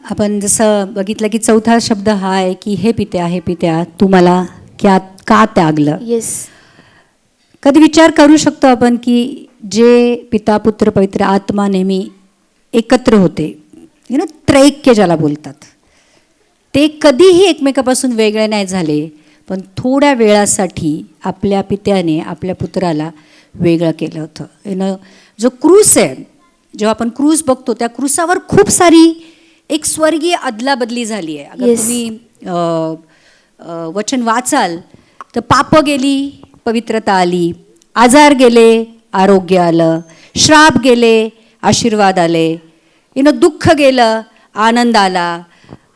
आपण जसं बघितलं की चौथा शब्द हा आहे की हे पित्या हे पित्या तू मला क्या का त्यागलं? येस कधी विचार करू शकतो आपण की जे पिता पुत्र पवित्र आत्मा नेहमी एकत्र होते यु नो त्रैक्य ज्याला बोलतात. ते कधीही एकमेकापासून वेगळे नाही झाले पण थोड्या वेळासाठी आपल्या पित्याने आपल्या पुत्राला वेगळं केलं होतं. यु नो जो क्रूस आहे जेव्हा आपण क्रूस बघतो त्या क्रूसावर खूप सारी एक स्वर्गीय अदलाबदली झाली आहे. अगर Yes. तुम्ही अ, अ, वचन वाचाल तर पाप गेली पवित्रता आली आजार गेले आरोग्य आलं श्राप गेले आशीर्वाद आले. यु नो दुःख गेलं आनंद आला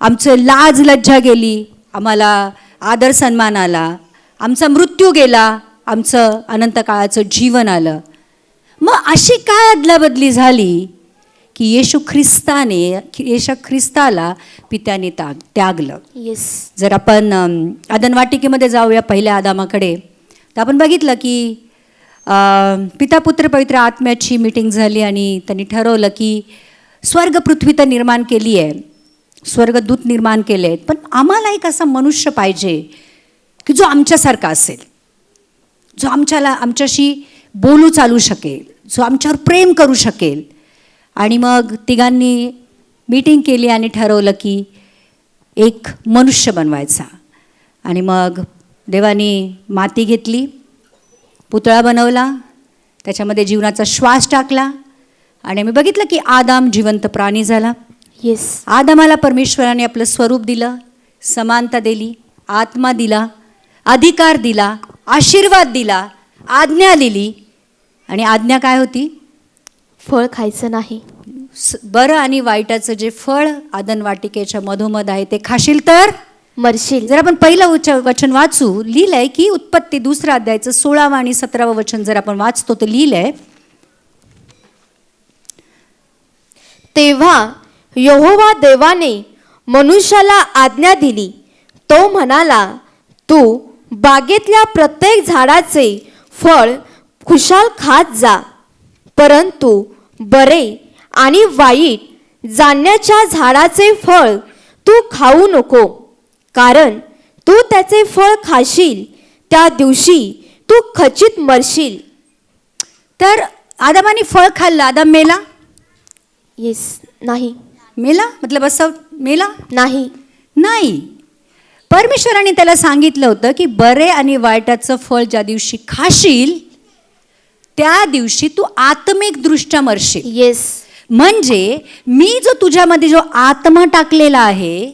आमचं लाज लज्जा गेली आम्हाला आदर सन्मान आला आमचा मृत्यू गेला आमचं अनंत काळाचं जीवन आलं. मग अशी काय अदलाबदली झाली? की येशू ख्रिस्ताने येशू ख्रिस्ताला पित्याने त्याग त्यागलं. येस जर आपण आदनवाटिकेमध्ये जाऊया पहिल्या आदामाकडे तर आपण बघितलं की पिता पुत्र पवित्र आत्म्याची मीटिंग झाली आणि त्यांनी ठरवलं की स्वर्ग पृथ्वी तर निर्माण केली आहे स्वर्गदूत निर्माण केले आहेत पण आम्हाला एक असा मनुष्य पाहिजे की जो आमच्यासारखा असेल जो आमच्याला आमच्याशी बोलू चालू शकेल जो आमच्यावर प्रेम करू शकेल आणि मग तिघांनी मीटिंग केली आणि ठरवलं की एक मनुष्य बनवायचा. आणि मग देवानी माती घेतली पुतळा बनवला त्याच्यामध्ये जीवनाचा श्वास टाकला आणि आम्ही बघितलं की आदाम जिवंत प्राणी झाला. येस आदमाला परमेश्वराने आपलं स्वरूप दिलं समानता दिली आत्मा दिला अधिकार दिला आशीर्वाद दिला आज्ञा दिली. आणि आज्ञा काय होती? फळ खायचं नाही. स- बरं आणि वाईटाचं जे फळ आदन वाटिकेच्या मधोमध आहे ते खाशील तर? मरशील. जर आपण पहिलं उच वचन वाचू लिहिलंय की उत्पत्ती दुसऱ्या अध्यायचं सोळावं आणि सतरावं वचन जर आपण वाचतो तर लिहिलंय तेव्हा यहोवा देवाने मनुष्याला आज्ञा दिली. तो म्हणाला तू बागेतल्या प्रत्येक झाडाचे फळ खुशाल खात जा परंतु बरे आणि वाईट जाणण्याच्या झाडाचे फळ तू खाऊ नको. कारण तू त्याचे फळ खाशील त्या दिवशी तू खचित मरशील. तर आदामाने फळ खाल्लं. आदाम मेला? येस नाही. मेला? मतलब असं मेला? नाही. नाही. परमेश्वराने त्याला सांगितलं होतं की बरे आणि वाईटाचं फळ ज्या दिवशी खाशील त्या दिवशी तू आत्मिक दृष्ट्या मरशील. येस म्हणजे मी जो तुझ्यामध्ये जो आत्मा टाकलेला आहे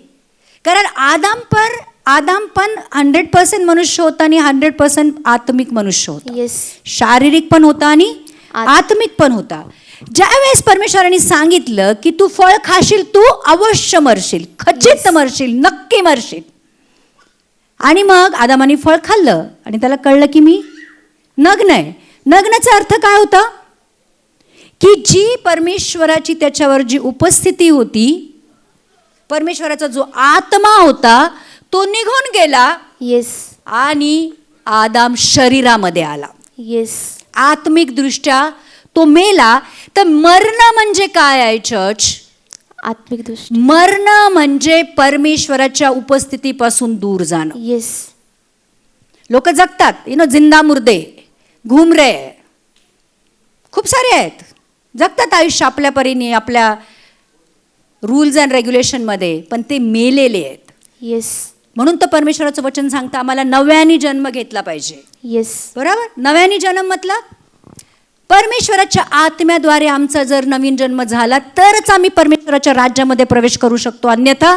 कारण आदाम पर आदाम पण हंड्रेड पर्सेंट मनुष्य होता आणि हंड्रेड पर्सेंट आत्मिक मनुष्य होता. येस शारीरिक पण होता आणि आत- आत्मिक पण होता. ज्यावेळेस परमेश्वराने सांगितलं की तू फळ खाशील तू अवश्य मरशील खचित मरशील नक्की मरशील. आणि मग आदामाने फळ खाल्लं आणि त्याला कळलं की मी नग्न आहे. नग्नाचा अर्थ काय होता? की जी परमेश्वराची त्याच्यावर जी उपस्थिती होती परमेश्वराचा जो आत्मा होता तो निघून गेला येस आणि आदाम शरीरामध्ये आला. येस आत्मिक दृष्ट्या तो मेला. तर मरण म्हणजे काय आहे चर्च आत्मिक दृष्टी मरण म्हणजे परमेश्वराच्या उपस्थितीपासून दूर जाणं. येस लोक जगतात. यु नो जिंदा मुर्दे. घुमरे खूप सारे आहेत. जगतात आयुष्य आपल्या परीने आपल्या रूल्स अँड रेग्युलेशनमध्ये पण ते मेलेले आहेत. येस म्हणून तर परमेश्वराचं वचन सांगतं आम्हाला नव्याने जन्म घेतला पाहिजे. येस बरोबर? नव्याने जन्म मतलब परमेश्वराच्या आत्म्याद्वारे आमचा जर नवीन जन्म झाला तरच आम्ही परमेश्वराच्या राज्यामध्ये प्रवेश करू शकतो अन्यथा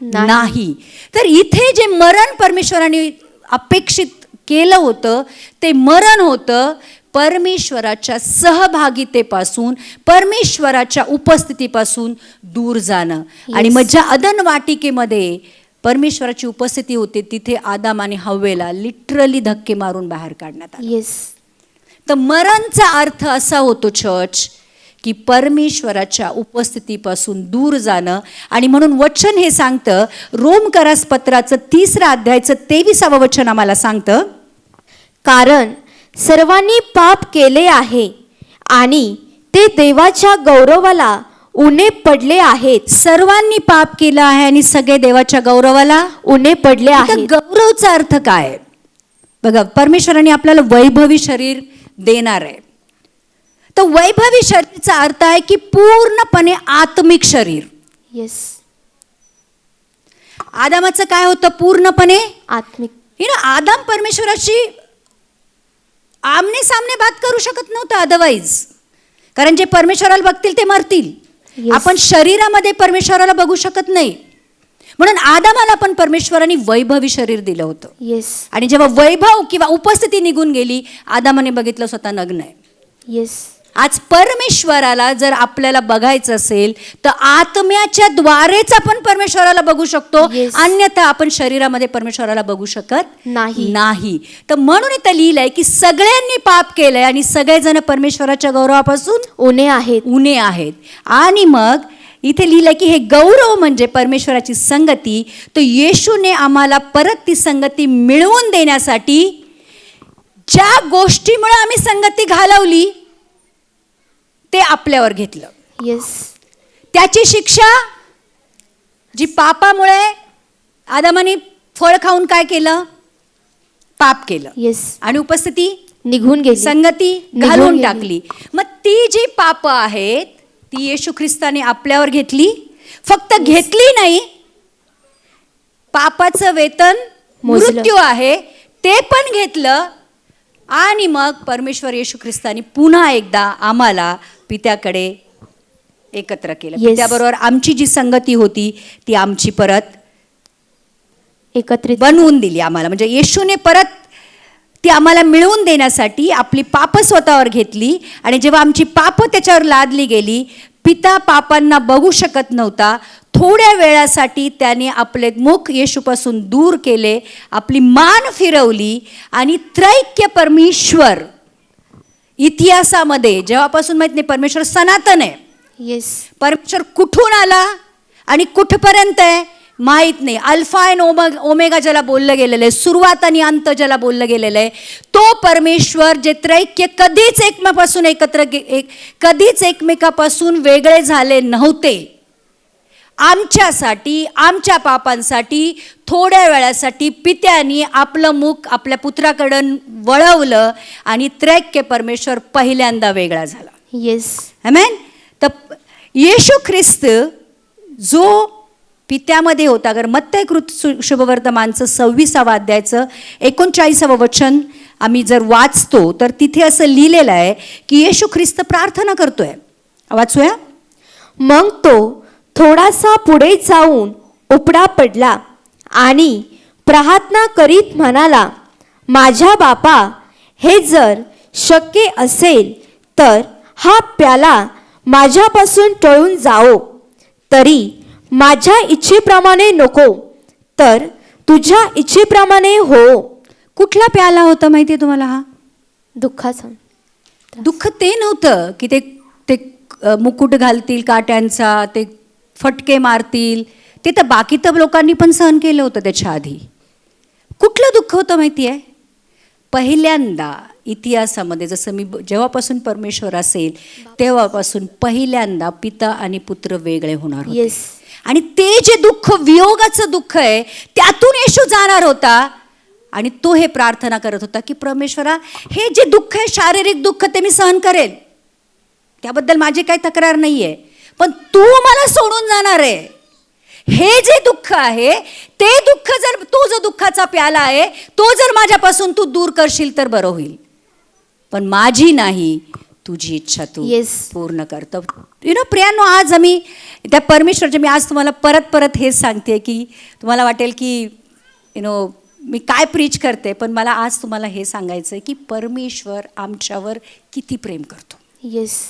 नाही. नाही. तर इथे जे मरण परमेश्वराने अपेक्षित केलं होतं ते मरण होतं. परमेश्वराच्या सहभागितेपासून परमेश्वराच्या उपस्थितीपासून दूर जाणं. आणि Yes. मग ज्या अदन वाटिकेमध्ये परमेश्वराची उपस्थिती होती तिथे आदाम आणि हव्वेला लिटरली धक्के मारून बाहेर काढण्यात आलं. येस तर मरणचा अर्थ असा होतो चर्च की परमेश्वराच्या उपस्थितीपासून दूर जाणं. आणि म्हणून वचन हे सांगतं रोमकरास पत्राचं तिसरं अध्यायचं तेविसावं वचन आम्हाला सांगतं. कारण सर्वांनी पाप केले आहे आणि ते देवाच्या गौरवाला उन्हे पडले आहेत. सर्वांनी पाप केलं आहे आणि सगळे देवाच्या गौरवाला उन्हे पडले आहेत. गौरवचा अर्थ काय? आहे? बघा परमेश्वराने आपल्याला वैभवी शरीर देणार आहे. तर वैभवी शरीरचा अर्थ आहे की पूर्णपणे आत्मिक शरीर. येस आदामाचं काय होतं? पूर्णपणे आत्मिक. ही ना आदाम परमेश्वराशी आमने सामने बात करू शकत नव्हतं अदरवाईज कारण जे परमेश्वराला बघतील ते मरतील. आपण शरीरामध्ये परमेश्वराला बघू शकत नाही. म्हणून आदामाला पण परमेश्वराने वैभवी शरीर दिलं होतं. येस आणि जेव्हा वैभव किंवा उपस्थिती निघून गेली आदामाने बघितलं स्वतः नग्न आहे. येस आज परमेश्वराला जर आपल्याला बघायचं असेल तर आत्म्याच्या द्वारेच आपण परमेश्वराला बघू शकतो. अन्यथा आपण शरीरामध्ये परमेश्वराला बघू शकत नाही. नाही. तर म्हणून इथं लिहिलंय की सगळ्यांनी पाप केलंय आणि सगळेजण परमेश्वराच्या गौरवापासून उन्हे आहेत. उणे आहेत. आणि मग इथे लिहिलं की हे गौरव म्हणजे परमेश्वराची संगती. तर येशूने आम्हाला परत ती संगती मिळवून देण्यासाठी ज्या गोष्टीमुळे आम्ही संगती घालवली ते आपल्यावर घेतलं. येस त्याची शिक्षा जी पापामुळे आदामाने फळ खाऊन काय केलं? पाप केलं. येस आणि उपस्थिती? निघून गेली. संगती निघून घालून गेली. टाकली. मग ती जी पाप आहेत ती येशू ख्रिस्ताने आपल्यावर घेतली. फक्त घेतली नाही पापाचं वेतन मोजलं. मृत्यू आहे ते पण घेतलं. आणि मग परमेश्वर येशू ख्रिस्ताने पुन्हा एकदा आम्हाला पित्याकडे एकत्र केलं Yes. त्याबरोबर आमची जी संगती होती ती आमची परत एकत्रित बनवून दिली आम्हाला म्हणजे येशूने परत ती आम्हाला मिळवून देण्यासाठी आपली पापं स्वतःवर घेतली आणि जेव्हा आमची पापं त्याच्यावर लादली गेली पिता पापांना बघू शकत नव्हता. थोड्या वेळासाठी त्याने आपले मुख येशूपासून दूर केले. आपली मान फिरवली आणि त्रैक्य परमेश्वर इतिहासामध्ये जेव्हापासून माहीत नाही परमेश्वर सनातन आहे. येस परमेश्वर कुठून आला आणि कुठपर्यंत आहे? माहीत नाही. अल्फा अँड ओमग ओमेगा ज्याला बोललं गेलेलं आहे सुरुवात आणि अंत ज्याला बोललं गेलेलं आहे तो परमेश्वर जे त्रैक्य कधीच एकमेकापासून एकत्र एक कधीच एकमेकापासून वेगळे झाले नव्हते. आमच्यासाठी आमच्या पापांसाठी थोड्या वेळासाठी पित्यानी आपलं मुख आपल्या पुत्राकडं वळवलं आणि त्रैक्य परमेश्वर पहिल्यांदा वेगळा झाला. येस अमेन तर येशू ख्रिस्त जो पित्यामध्ये होता. अगर मत्तयकृत कृत शुभवर्तमानचं सव्वीसावं अध्यायचं एकोणचाळीसावं वचन आम्ही जर वाचतो तर तिथे असं लिहिलेलं आहे की येशू ख्रिस्त प्रार्थना करतोय. वाचूया? मग तो थोडासा पुढे जाऊन उपडा पडला आणि प्रार्थना करीत म्हणाला माझ्या बापा हे जर शक्य असेल तर हा प्याला माझ्यापासून टळून जाओ. तरी माझ्या इच्छेप्रमाणे नको तर तुझ्या इच्छेप्रमाणे हो. कुठला प्याला होता माहिती आहे तुम्हाला हा? दुःखाचा. दुःख ते नव्हतं की ते ते मुकुट घालतील काट्यांचा ते फटके मारतील. ते तर बाकी तर लोकांनी पण सहन केलं होतं त्याच्या आधी. कुठलं दुःख होतं माहिती आहे पहिल्यांदा इतिहासामध्ये जसं मी जेव्हापासून परमेश्वर असेल तेव्हापासून पहिल्यांदा पिता आणि पुत्र वेगळे होणार होते. येस आणि ते जे दुःख वियोगाचं दुःख आहे त्यातून येशू जाणार होता आणि तो हे प्रार्थना करत होता की परमेश्वरा हे जे दुःख आहे शारीरिक दुःख ते मी सहन करेल. त्याबद्दल माझी काही तक्रार नाही आहे पण तू मला सोडून जाणार आहे. हे जे दुःख आहे ते दुःख जर तो जो दुःखाचा प्याला आहे तो जर माझ्यापासून तू दूर करशील तर बरं होईल. पण माझी नाही तुझी इच्छा तू Yes. पूर्ण करतो यु नो प्रियानो आज आम्ही त्या परमेश्वरचे मी आज तुम्हाला परत परत हेच सांगते की तुम्हाला वाटेल की यु नो मी काय प्रीच करते पण मला आज तुम्हाला हे सांगायचं आहे की परमेश्वर आमच्यावर किती प्रेम करतो. येस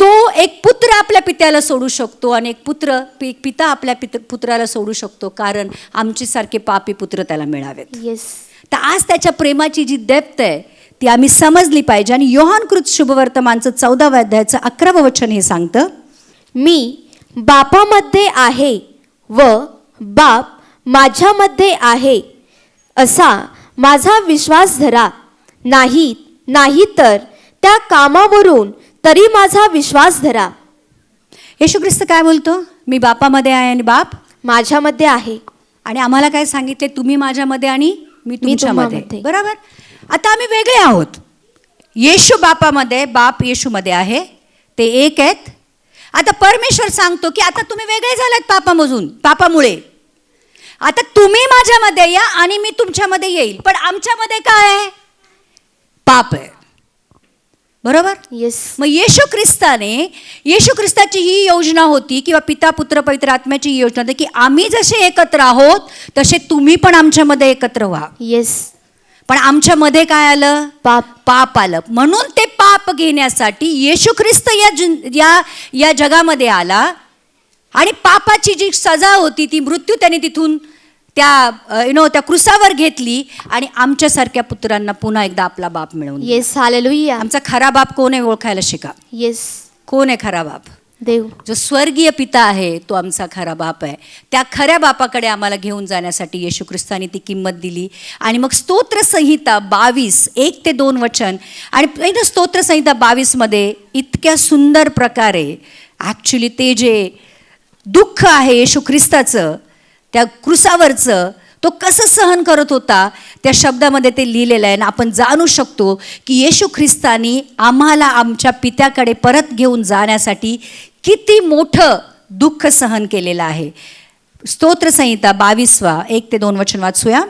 तो एक पुत्र आपल्या पित्याला सोडू शकतो आणि एक पुत्र एक पिता आपल्या पित पुत्राला सोडू शकतो कारण आमच्यासारखे पापी पुत्र त्याला मिळावेत. येस तर आज त्याच्या प्रेमाची जी डेप्थ आहे ती आम्ही समजली पाहिजे. आणि योहानकृत शुभवर्तमानचं चौदाव्या अध्यायाचं अकरावं वचन हे सांगतं मी बापामध्ये आहे व बाप माझ्यामध्ये आहे. असा माझा विश्वास धरा. नाही नाही तर त्या कामावरून तरी माझा विश्वास धरा. येशू ख्रिस्त काय बोलतो? मी बापामध्ये आहे आणि बाप? माझ्यामध्ये आहे. आणि आम्हाला काय सांगितले? तुम्ही माझ्यामध्ये आणि मी तुमच्यामध्ये. तुम्हामध्ये. बरोबर? आता आम्ही वेगळे आहोत. येशू बापामध्ये बाप येशूमध्ये आहे ते एक आहेत. आता परमेश्वर सांगतो की आता तुम्ही वेगळे झालात पापामधून पापामुळे. आता तुम्ही माझ्यामध्ये या आणि मी तुमच्यामध्ये येईल. पण आमच्यामध्ये काय आहे? पाप आहे. बरोबर? येस मग येशू ख्रिस्ताने येशू ख्रिस्ताची ही योजना होती किंवा पिता पुत्र पवित्र आत्म्याची ही योजना होती की आम्ही जसे एकत्र आहोत तसे तुम्ही पण आमच्यामध्ये एकत्र व्हा. येस पण आमच्यामध्ये काय आलं? पाप. पाप आलं. म्हणून ते पाप घेण्यासाठी येशू ख्रिस्त या जन- या या जगामध्ये आला आणि पापाची जी सजा होती ती मृत्यू त्याने तिथून त्या यु नो त्या क्रुसावर घेतली आणि आमच्यासारख्या पुत्रांना पुन्हा एकदा आपला बाप मिळवून. येस हालेलुया आमचा खरा बाप कोण आहे ओळखायला शिका. येस कोण आहे खरा बाप? देव जो स्वर्गीय पिता आहे तो आमचा खरा बाप आहे. त्या खऱ्या बापाकडे आम्हाला घेऊन जाण्यासाठी येशू ख्रिस्ताने ती किंमत दिली. आणि मग स्तोत्रसंहिता बावीस एक ते दोन वचन. आणि स्तोत्रसंहिता बावीसमध्ये इतक्या सुंदर प्रकारे ॲक्च्युली ते जे दुःख आहे येशू ख्रिस्ताचं त्या क्रुसावरचं तो कसं सहन करत होता त्या शब्दामध्ये ते लिहिलेलं आहे. आणि आपण जाणू शकतो की येशू ख्रिस्तानी आम्हाला आमच्या पित्याकडे परत घेऊन जाण्यासाठी किती मोठं दुःख सहन केलेलं आहे. स्तोत्रसंहिता बावीसवा एक ते दोन वचन वाचूया.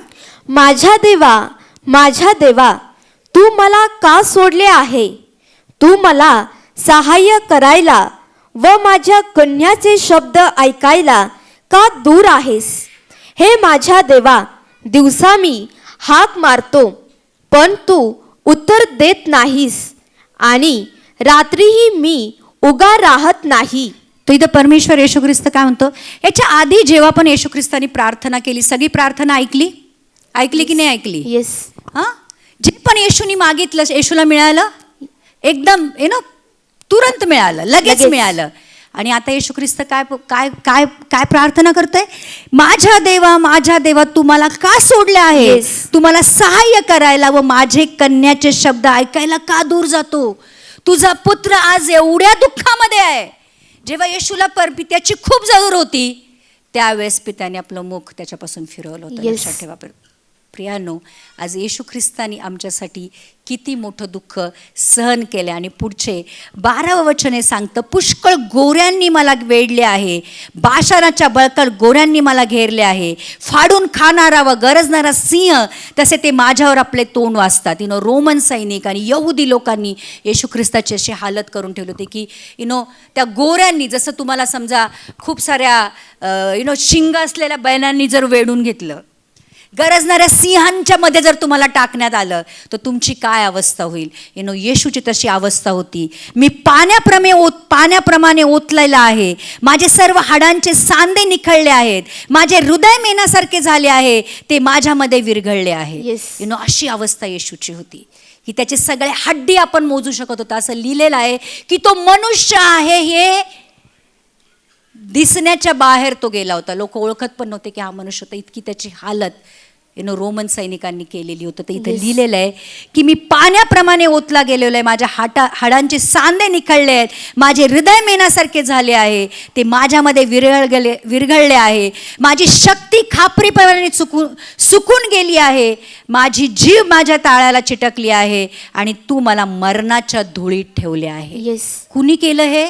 माझ्या देवा माझ्या देवा तू मला का सोडले आहे? तू मला सहाय्य करायला व माझ्या कन्याचे शब्द ऐकायला का दूर आहेस? हे माझ्या देवा दिवसा मी हाक मारतो पण तू उत्तर देत नाहीस आणि रात्रीही मी उगा राहत नाही. तो इथं परमेश्वर येशू ख्रिस्त काय म्हणतो? याच्या आधी जेव्हा पण येशू ख्रिस्तानी प्रार्थना केली सगळी प्रार्थना ऐकली? ऐकली की नाही ऐकली? येस हां? जे पण येशूनी मागितलं येशूला मिळालं एकदम यु नो तुरंत मिळालं लगेच. मिळालं. आणि आता येशू ख्रिस्त काय काय काय काय प्रार्थना करतोय? माझ्या देवा माझ्या देवा तू मला का सोडले आहे? Yes. तू मला सहाय्य करायला व माझे कन्याचे शब्द ऐकायला का दूर जातो? तुझा पुत्र आज एवढ्या दुःखामध्ये आहे जेव्हा येशूला पर खूप जरूर होती त्यावेळेस पित्याने आपलं मुख त्याच्यापासून फिरवलं होतं. लक्षात ठेवा. प्रियानो आज येशू ख्रिस्तानी आमच्यासाठी किती मोठं दुःख सहन केलं आणि पुढचे बारावं वचने सांगतं पुष्कळ गोऱ्यांनी मला वेढले आहे बाशाराच्या बळकट गोऱ्यांनी मला घेरले आहे. फाडून खाणारा व गरजणारा सिंह तसे ते माझ्यावर आपले तोंड वाचतात इनो नो रोमन सैनिक आणि यहुदी लोकांनी येशू ख्रिस्ताची अशी हालत करून ठेवली होती की इनो नो त्या गोऱ्यांनी जसं तुम्हाला समजा खूप साऱ्या यु नो शिंग असलेल्या बैलांनी जर वेढून घेतलं गरजणाऱ्या सिंहांच्या मध्ये जर तुम्हाला टाकण्यात आलं तर तुमची काय अवस्था होईल? यु नो येशूची तशी अवस्था होती. मी पाण्याप्रमे ओत पाण्याप्रमाणे ओतलेला आहे. माझे सर्व हाडांचे सांदे निखळले आहेत. माझे हृदय मेनासारखे झाले आहे. ते माझ्यामध्ये विरघळले आहे. Yes. यु नो अशी अवस्था येशूची होती. की त्याचे सगळे हड्डी आपण मोजू शकत होतो. असं लिहिलेलं आहे की तो मनुष्य आहे हे दिसण्याच्या बाहेर तो गेला होता. लोक ओळखत पण नव्हते की हा मनुष्य. होता इतकी त्याची हालत यु नो रोमन सैनिकांनी केलेली होतं. तर इथं. लिहिलेलं आहे की मी पाण्याप्रमाणे ओतला गेलेलो आहे. माझ्या हाटा हाडांचे सांदे निखळले आहेत. माझे हृदय मेनासारखे झाले आहे. ते माझ्यामध्ये विरघळ गेले विरघळले आहे. माझी शक्ती खापरीप्रमाणे चुकून सुकून गेली आहे. माझी जीव माझ्या ताळ्याला चिटकली आहे आणि तू मला मरणाच्या धुळीत ठेवले आहे. येस कुणी केलं हे?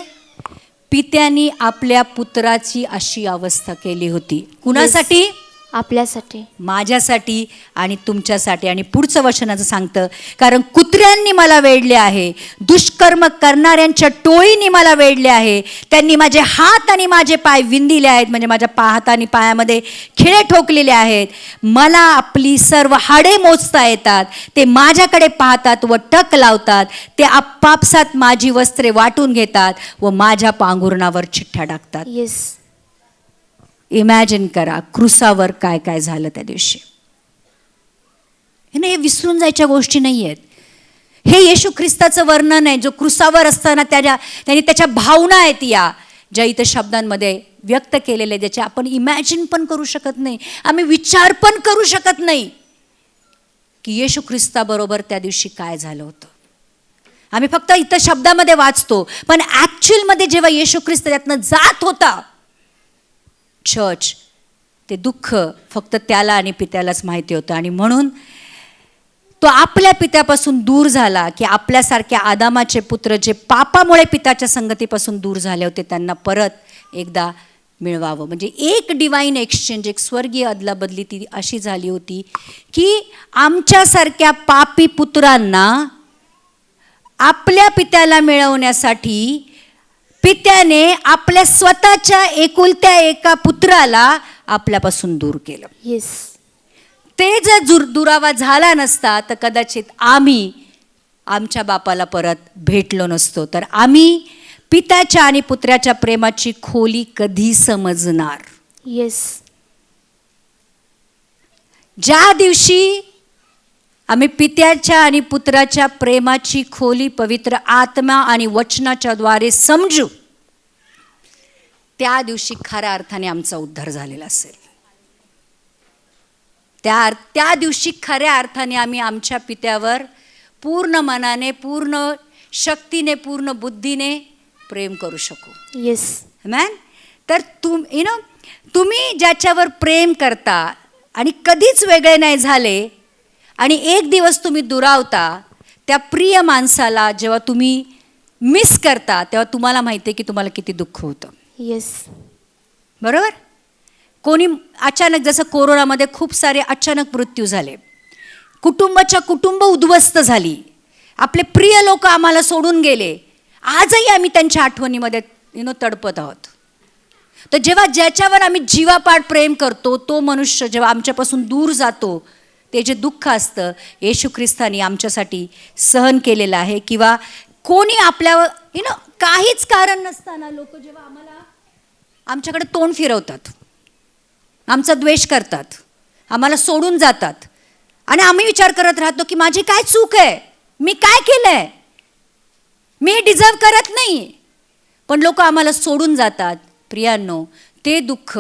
पित्यानी आपल्या पुत्राची अशी अवस्था केली होती. कुणासाठी? आपल्यासाठी. माझ्यासाठी आणि तुमच्यासाठी आणि पुढचं वचनाचं सांगतं कारण कुत्र्यांनी मला वेढले आहे दुष्कर्म करणाऱ्यांच्या टोळीने मला वेढले आहे त्यांनी माझे हात आणि माझे पाय विंदिले आहेत म्हणजे माझ्या पा हात आणि पायामध्ये खिळे ठोकलेले आहेत. मला आपली सर्व हाडे मोजता येतात ते माझ्याकडे पाहतात व टक लावतात ते आपापसात माझी वस्त्रे वाटून घेतात व माझ्या पांघुरणावर चिठ्ठ्या टाकतात. येस इमॅजिन करा क्रुसावर काय काय झालं त्या दिवशी. हे ना हे विसरून जायच्या गोष्टी नाही आहेत हे येशू ख्रिस्ताचं वर्णन आहे जो क्रुसावर असताना त्याच्या त्याने त्याच्या भावना आहेत या ज्या इथं शब्दांमध्ये व्यक्त केलेल्या ज्याचे आपण इमॅजिन पण करू शकत नाही आम्ही विचार पण करू शकत नाही की येशू ख्रिस्ताबरोबर त्या दिवशी काय झालं होतं. आम्ही फक्त इथं शब्दामध्ये वाचतो पण ॲक्च्युअलमध्ये जेव्हा येशू ख्रिस्त त्यातनं जात होता चर्च ते दुःख फक्त त्याला आणि पित्यालाच माहिती होतं. आणि म्हणून तो आपल्या पित्यापासून दूर झाला की आपल्यासारख्या आदामाचे पुत्र जे पापामुळे पिताच्या संगतीपासून दूर झाले होते त्यांना परत एकदा मिळवावं. म्हणजे एक डिवाईन एक्सचेंज एक स्वर्गीय अदलाबदली ती अशी झाली होती की आमच्यासारख्या पापी पुत्रांना आपल्या पित्याला मिळवण्यासाठी पित्याने आपल्या स्वतःच्या एकुलत्या एका पुत्राला आपल्यापासून दूर केलं. येस ते जर जुर दुरावा झाला नसता तर कदाचित आम्ही आमच्या बापाला परत भेटलो नसतो. तर आम्ही पित्याच्या आणि पुत्राच्या प्रेमाची खोली कधी समजणार? येस ज्या दिवशी आम्ही पित्याच्या आणि पुत्राच्या प्रेमाची खोली पवित्र आत्मा आणि वचनाच्या द्वारे समजू. त्या दिवशी खऱ्या अर्थाने आमचा उद्धार झालेला असेल. त्या त्या दिवशी खऱ्या अर्थाने आम्ही आमच्या पित्यावर पूर्ण मनाने पूर्ण शक्तीने पूर्ण बुद्धीने प्रेम करू शकू. येस मॅन तर तुम यु नो तुम्ही ज्याच्यावर प्रेम करता आणि कधीच वेगळे नाही झाले आणि एक दिवस तुम्ही दुरावता त्या प्रिय माणसाला जेव्हा तुम्ही मिस करता तेव्हा तुम्हाला माहिती आहे की तुम्हाला किती दुःख होतं. येस बरोबर? कोणी अचानक जसं कोरोनामध्ये खूप सारे अचानक मृत्यू झाले कुटुंबाच्या कुटुंब उद्ध्वस्त झाली आपले प्रिय लोक आम्हाला सोडून गेले आजही आम्ही त्यांच्या आठवणीमध्ये यु नो तडपत आहोत. तर जेव्हा ज्याच्यावर आम्ही जीवापाड प्रेम करतो तो मनुष्य जेव्हा आमच्यापासून दूर जातो ते जे दुःख असतं येशू ख्रिस्तानी आमच्यासाठी सहन केलेलं आहे किंवा कोणी आपल्यावर यु नो काहीच कारण नसताना लोक जेव्हा आम्हाला आमच्याकडे तोंड फिरवतात आमचा द्वेष करतात आम्हाला सोडून जातात. आणि आम्ही विचार करत राहतो की माझी काय चूक आहे? मी काय केलं आहे मी डिझर्व करत नाही. पण लोक आम्हाला सोडून जातात. प्रियांनो ते दुःख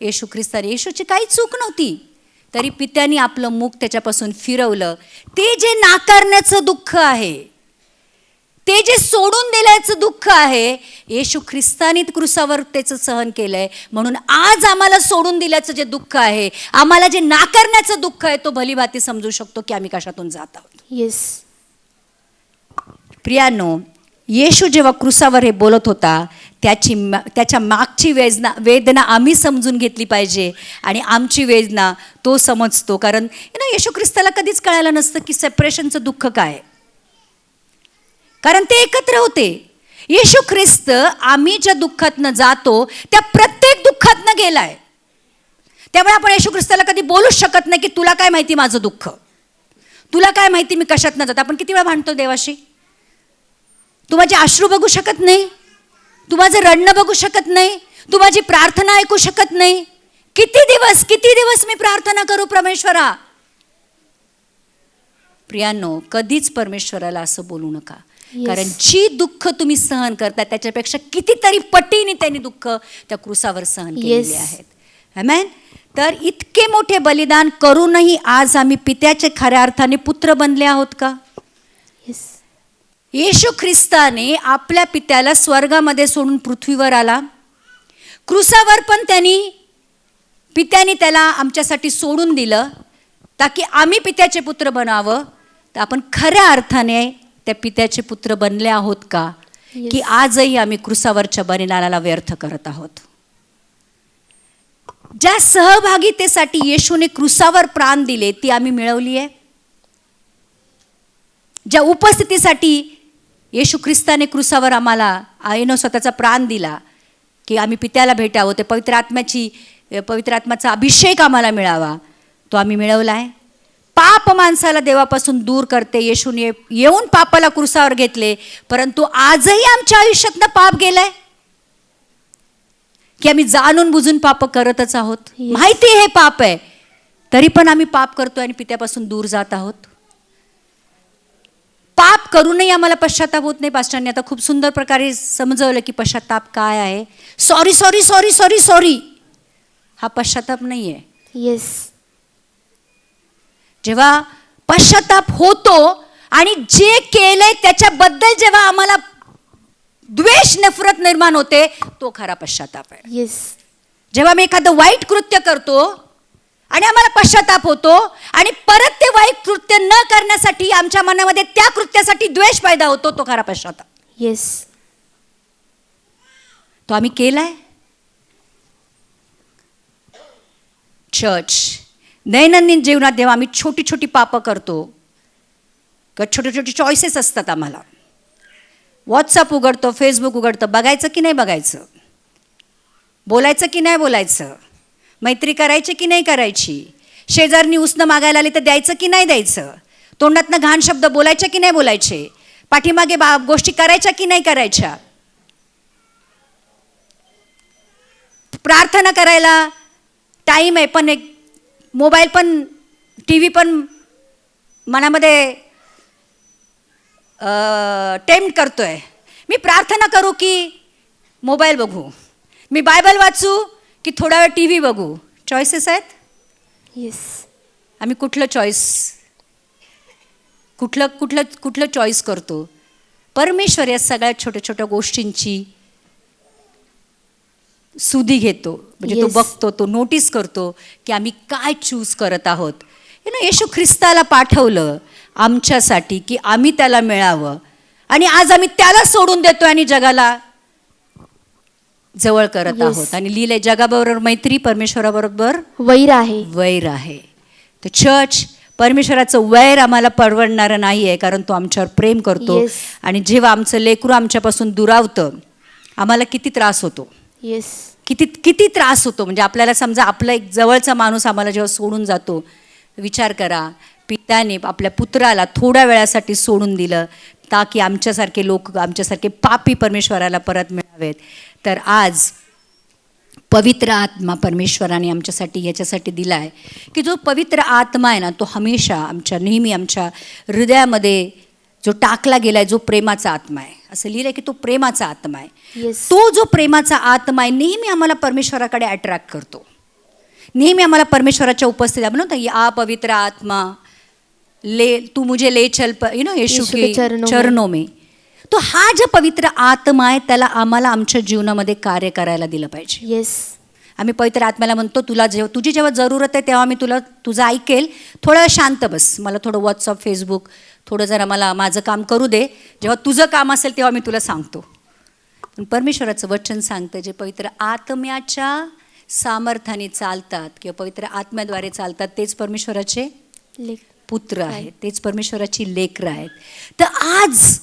येशू ख्रिस्ताने येशूची काही चूक नव्हती. तरी पित्याने आपलं मुख त्याच्यापासून फिरवलं. ते जे नाकारण्याचं दुःख आहे ते जे सोडून दिल्याचं दुःख आहे येशू ख्रिस्तानी क्रुसावर त्याचं सहन केलंय. म्हणून आज आम्हाला सोडून दिल्याचं जे दुःख आहे आम्हाला जे नाकारण्याचं दुःख आहे तो भलीभाती समजू शकतो की आम्ही कशातून जात आहोत. येस प्रियानो येशू जेव्हा क्रुसावर हे बोलत होता त्याची त्याच्या मागची वेदना वेदना आम्ही समजून घेतली पाहिजे आणि आमची वेदना तो समजतो. कारण ना येशू ख्रिस्ताला कधीच कळायला नसतं की सेपरेशनचं दुःख काय. कारण ते एकत्र होते. येशू ख्रिस्त आम्ही ज्या दुःखातनं जातो त्या प्रत्येक दुःखातनं गेलाय. त्यामुळे आपण येशू ख्रिस्ताला कधी बोलूच शकत नाही की तुला काय माहिती माझं दुःख? तुला काय माहिती मी कशातनं जात? आपण किती वेळा भांडतो देवाशी? तू माझे अश्रू बघू शकत नाही तू माझं रडणं बघू शकत नाही तू माझी प्रार्थना ऐकू शकत नाही किती दिवस किती दिवस मी प्रार्थना करू परमेश्वरा प्रियांनो कधीच परमेश्वराला असं बोलू नका Yes. कारण जी दुःख तुम्ही सहन करता त्याच्यापेक्षा कितीतरी पटीने त्यांनी दुःख त्या क्रुसावर सहन केलेले Yes. आहेत Amen? तर इतके मोठे बलिदान करूनही आज आम्ही पित्याचे खऱ्या अर्थाने पुत्र बनले आहोत का येस येशू ख्रिस्ताने आपल्या पित्याला स्वर्गामध्ये सोडून पृथ्वीवर आला. क्रुसावर पण त्यांनी पित्याने त्याला आमच्यासाठी सोडून दिलं ताकी आम्ही पित्याचे पुत्र बनावं तर आपण खऱ्या अर्थाने त्या पित्याचे पुत्र बनले आहोत का? Yes. की आजही आम्ही क्रुसावरच्या बलिदानाला व्यर्थ करत आहोत. ज्या सहभागितेसाठी येशूने क्रुसावर प्राण दिले ती आम्ही मिळवली आहे. ज्या उपस्थितीसाठी येशू ख्रिस्ताने क्रुसावर आम्हाला आईनं स्वतःचा प्राण दिला की आम्ही पित्याला भेटावं ते पवित्र आत्म्याची पवित्र आत्म्याचा अभिषेक आम्हाला मिळावा तो आम्ही मिळवला आहे पाप माणसाला देवापासून दूर करते येशूने येऊन पापाला क्रुसावर घेतले परंतु आजही आमच्या आयुष्यातनं पाप गेलंय. की आम्ही जाणून बुजून पाप करतच आहोत. माहिती हे पाप आहे तरी पण आम्ही पाप करतोय आणि पित्यापासून दूर जात आहोत. पाप करूनही आम्हाला पश्चाताप होत नाही पास्टरने आता खूप सुंदर प्रकारे समजवलं की पश्चाताप काय आहे. Sorry sorry sorry sorry sorry हा पश्चाताप नाही आहे येस जेव्हा पश्चाताप होतो आणि जे केलंय त्याच्याबद्दल जेव्हा आम्हाला द्वेष नफरत निर्माण होते तो खरा पश्चाताप आहे. येस जेव्हा मी एखादं वाईट कृत्य करतो आणि आम्हाला पश्चाताप होतो. आणि परत ते वाईट कृत्य न करण्यासाठी आमच्या मनामध्ये त्या कृत्यासाठी द्वेष पैदा होतो तो खरा पश्चाताप. येस तो आम्ही केलाय. चर्च दैनंदिन जीवनात जेव्हा आम्ही छोटी छोटी पापं करतो किंवा छोटे छोटे चॉईसेस असतात आम्हाला. व्हॉट्सअप उघडतो फेसबुक उघडतं बघायचं की नाही बघायचं? बोलायचं की नाही बोलायचं? मैत्री करायची की नाही करायची? शेजारनी उसनं मागायला आली तर द्यायचं की नाही द्यायचं? तोंडातनं घाण शब्द बोलायचे की नाही बोलायचे? पाठीमागे बा गोष्टी करायच्या की नाही करायच्या? प्रार्थना करायला टाईम आहे पण एक मोबाईल पण टी व्ही पण मनामध्ये टेम्प्ट करतो आहे मी प्रार्थना करू की मोबाईल बघू. मी बायबल वाचू की थोडा वेळ टी व्ही बघू. चॉईसेस आहेत? येस आम्ही कुठलं चॉईस कुठलं कुठलं कुठलं चॉईस करतो? परमेश्वर या सगळ्या छोट्या छोट्या गोष्टींची सुधी घेतो. म्हणजे तो Yes. बघतो तो नोटीस करतो की आम्ही काय चूज करत आहोत. यु नो येशू ख्रिस्ताला पाठवलं आमच्यासाठी की आम्ही त्याला मिळावं. आणि आज आम्ही त्याला सोडून देतो आणि जगाला. जवळ करत Yes. आहोत. आणि लिहिलंय जगाबरोबर मैत्री परमेश्वराबरोबर वैर आहे. वैर आहे. तर चर्च परमेश्वराचं वैर आम्हाला परवडणारं नाही आहे कारण तो आमच्यावर प्रेम करतो. Yes. आणि जेव्हा आमचं लेकरू आमच्यापासून दुरावतं आम्हाला किती त्रास होतो. येस किती किती त्रास होतो. म्हणजे आपल्याला समजा आपला एक जवळचा माणूस आम्हाला जेव्हा सोडून जातो विचार करा. पित्याने आपल्या पुत्राला थोड्या वेळासाठी सोडून दिलं ताकी आमच्यासारखे लोक आमच्यासारखे पापी परमेश्वराला परत मिळावेत. तर आज पवित्र आत्मा परमेश्वराने आमच्यासाठी याच्यासाठी दिला आहे की जो पवित्र आत्मा आहे ना तो हमेशा आमच्या नेहमी आमच्या हृदयामध्ये जो टाकला गेला आहे जो प्रेमाचा आत्मा आहे. असं लिहिलं आहे की तो प्रेमाचा आत्मा आहे. येस तो जो प्रेमाचा आत्मा आहे नेहमी आम्हाला परमेश्वराकडे अट्रॅक्ट करतो. नेहमी आम्हाला परमेश्वराच्या उपस्थित आपण म्हणतो आ पवित्र आत्मा ले तू मुझे ले चल यु नो येशू के चरणों में. तो हा जो पवित्र आत्मा आहे त्याला आम्हाला आमच्या जीवनामध्ये कार्य करायला दिलं पाहिजे. येस आम्ही पवित्र आत्म्याला म्हणतो तुला जेव्हा तुझी जेव्हा जरूरत आहे तेव्हा मी तुला तुझं ऐकेल. थोडं शांत बस. मला थोडं व्हॉट्सअप फेसबुक थोडं जरा मला माझं काम करू दे. जेव्हा तुझं काम असेल तेव्हा मी तुला सांगतो. पण परमेश्वराचं वचन सांगतं जे पवित्र आत्म्याच्या सामर्थ्याने चालतात किंवा पवित्र आत्म्याद्वारे चालतात तेच परमेश्वराचे पुत्र आहेत. तेच परमेश्वराची लेकरं आहेत. तर आज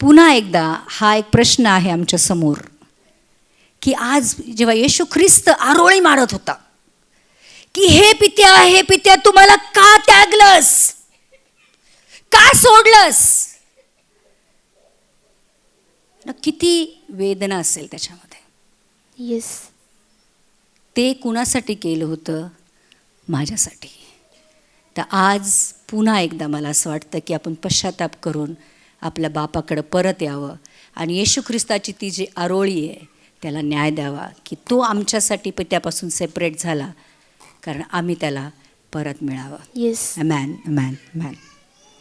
पुन्हा एकदा हा एक प्रश्न आहे आमच्यासमोर की आज जेव्हा येशू ख्रिस्त आरोळी मारत होता की हे पित्या हे पित्या तुम्हाला का त्यागलस? का सोडलंस? न किती वेदना असेल त्याच्यामध्ये. येस ते कुणासाठी केलं होतं? माझ्यासाठी. तर आज पुन्हा एकदा मला असं वाटतं की आपण पश्चाताप करून आपल्या बापाकडं परत यावं. आणि येशू ख्रिस्ताची ती जी आरोळी आहे त्याला न्याय द्यावा की तो आमच्यासाठी त्यापासून सेपरेट झाला. कारण आम्ही त्याला परत मिळावं. Yes man man man